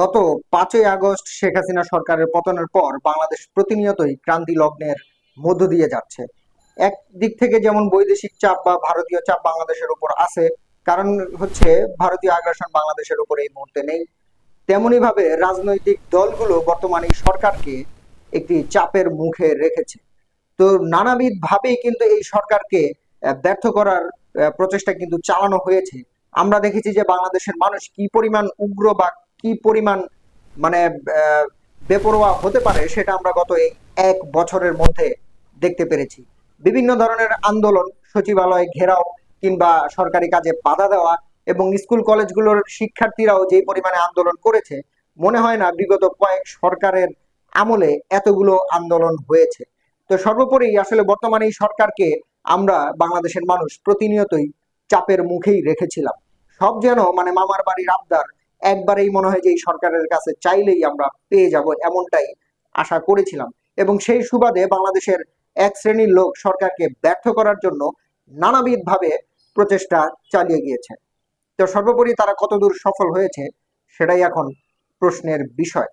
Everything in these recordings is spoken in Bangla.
গত পাঁচই আগস্ট শেখ হাসিনা সরকারের পতনের পর বাংলাদেশ প্রতিনিয়তই ক্রান্তি লগ্নের মধ্য দিয়ে যাচ্ছে। এক দিক থেকে যেমন বৈদেশিক চাপ বা ভারতীয় চাপ বাংলাদেশের উপর আছে, কারণ হচ্ছে ভারতীয় আগ্রাসন বাংলাদেশের উপর এই মুহূর্তে নেই। তেমনি ভাবে রাজনৈতিক দলগুলো বর্তমানে সরকারকে একটি চাপের মুখে রেখেছে। তো নানাবিধ ভাবেই কিন্তু এই সরকারকে ব্যর্থ করার প্রচেষ্টা কিন্তু চালানো হয়েছে। আমরা দেখেছি যে বাংলাদেশের মানুষ কি পরিমাণ উগ্র বা কি পরিমাণ মানে বেপরোয়া হতে পারে সেটা আমরা গত এক বছরের মধ্যে দেখতে পেরেছি। বিভিন্ন ধরনের আন্দোলন, সচিবালয় ঘেরাও কিংবা সরকারি কাজে বাধা দেওয়া এবং স্কুল কলেজগুলোর শিক্ষার্থীরাও যে পরিমাণে আন্দোলন করেছে, মনে হয় না বিগত কয়েক সরকারের আমলে এতগুলো আন্দোলন হয়েছে। তো সর্বোপরি আসলে বর্তমানে এই সরকারকে আমরা বাংলাদেশের মানুষ প্রতিনিয়তই চাপের মুখেই রেখেছিলাম। সব যেন মানে মামার বাড়ির আবদার একবারেই মনে হয় যে এই সরকারের কাছে চাইলেই আমরা পেয়ে যাব এমনটাই আশা করেছিলাম। এবং সেই সুবাদে বাংলাদেশের এক শ্রেণির লোক সরকারকে ব্যর্থ করার জন্য নানাবিধভাবে প্রচেষ্টা চালিয়ে গিয়েছে। তো সর্বোপরি তারা কতদূর সফল হয়েছে সেটাই এখন প্রশ্নের বিষয়।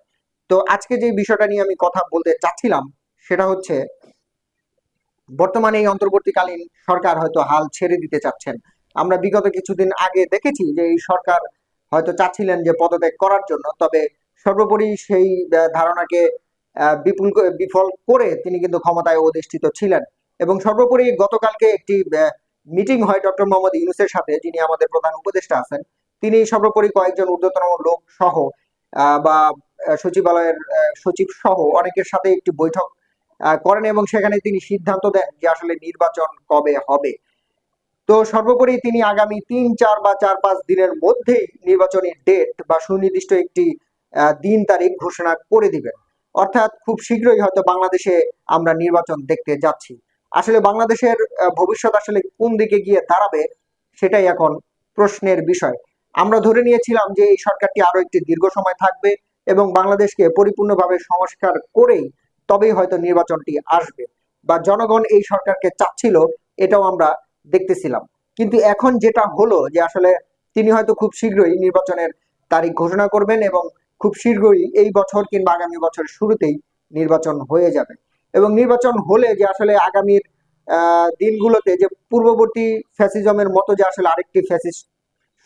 তো আজকে যে বিষয়টা নিয়ে আমি কথা বলতে চাচ্ছিলাম সেটা হচ্ছে, বর্তমানে এই অন্তর্বর্তীকালীন সরকার হয়তো হাল ছেড়ে দিতে চাচ্ছেন। আমরা বিগত কিছুদিন আগে দেখেছি যে এই সরকার হয়তো চাচ্ছিলেন যে পদত্যাগ করার জন্য, তবে সর্বোপরি সেই ধারণাকে বিপুল বিফল করে তিনি কিন্তু ক্ষমতায় অধিষ্ঠিত ছিলেন। এবং সর্বোপরি গতকালকে একটি মিটিং হয় ডক্টর মোহাম্মদ ইউনুসের সাথে, যিনি আমাদের প্রধান উপদেষ্টা আছেন। তিনি সর্বোপরি কয়েকজন ঊর্ধ্বতন লোক সহ বা সচিবালয়ের সচিব সহ অনেকের সাথে একটি বৈঠক করেন এবং সেখানে তিনি সিদ্ধান্ত দেন যে আসলে নির্বাচন কবে হবে। তো সর্বোপরি তিনি আগামী তিন, চার বা চার, পাঁচ দিনের মধ্যেই নির্বাচনী ডেট বা সুনির্দিষ্ট একটি দিন তারিখ ঘোষণা করে দিবেন। অর্থাৎ খুব শীঘ্রই হয়তো বাংলাদেশে আমরা নির্বাচন দেখতে যাচ্ছি। আসলে বাংলাদেশের ভবিষ্যৎ আসলে কোন দিকে গিয়ে দাঁড়াবে সেটাই এখন প্রশ্নের বিষয়। আমরা ধরে নিয়েছিলাম যে এই সরকারটি আরও একটি দীর্ঘ সময় থাকবে এবং বাংলাদেশকে পরিপূর্ণভাবে সংস্কার করেই তবেই হয়তো নির্বাচনটি আসবে। বা জনগণ এই সরকারকে চাচ্ছিল, এটাও আমরা দেখতেছিলাম। কিন্তু এখন যেটা হলো যে আসলে তিনি হয়তো খুব শীঘ্রই নির্বাচনের তারিখ ঘোষণা করবেন এবং খুব শীঘ্রই এই বছর কিংবা আগামী বছর শুরুতেই নির্বাচন হয়ে যাবে। এবং নির্বাচন হলে যে আসলে আগামীর দিনগুলোতে যে পূর্ববর্তী ফ্যাসিজমের মতো যে আসলে আরেকটি ফ্যাসিস্ট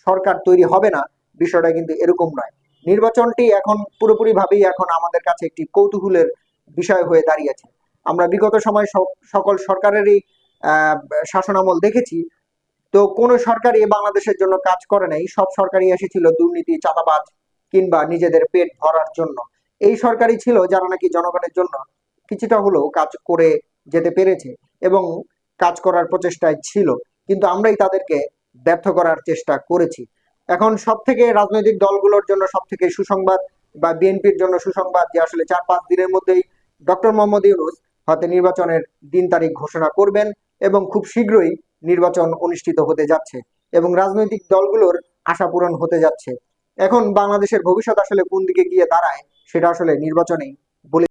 সরকার তৈরি হবে না, বিষয়টা কিন্তু এরকম নয়। নির্বাচনটি এখন পুরোপুরি ভাবেই এখন আমাদের কাছে একটি কৌতূহলের বিষয় হয়ে দাঁড়িয়েছে। আমরা বিগত সময় সকল সরকারেরই শাসনামল দেখেছি। তো কোন সরকারই বাংলাদেশের জন্য কাজ করে নাই। সব সরকারই এসেছিল দুর্নীতি, চাঁদাবাজ কিংবা নিজেদের পেট ভরার জন্য। এই সরকারই ছিল যারা নাকি জনগণের জন্য কিছুটা হলেও কাজ করে যেতে পেরেছে এবং কাজ করার প্রচেষ্টায় ছিল। কিন্তু আমরাই তাদেরকে ব্যর্থ করার চেষ্টা করেছি। এখন সব থেকে রাজনৈতিক দলগুলোর জন্য সব থেকে সুসংবাদ বা বিএনপির জন্য সুসংবাদ যে আসলে চার পাঁচ দিনের মধ্যেই ডক্টর মোহাম্মদ ইউনুস হয়তো নির্বাচনের দিন তারিখ ঘোষণা করবেন এবং খুব শীঘ্রই নির্বাচন অনুষ্ঠিত হতে যাচ্ছে এবং রাজনৈতিক দলগুলোর আশা পূরণ হতে যাচ্ছে। এখন বাংলাদেশের ভবিষ্যৎ আসলে কোন দিকে গিয়ে দাঁড়ায় সেটা আসলে নির্বাচনেই বলে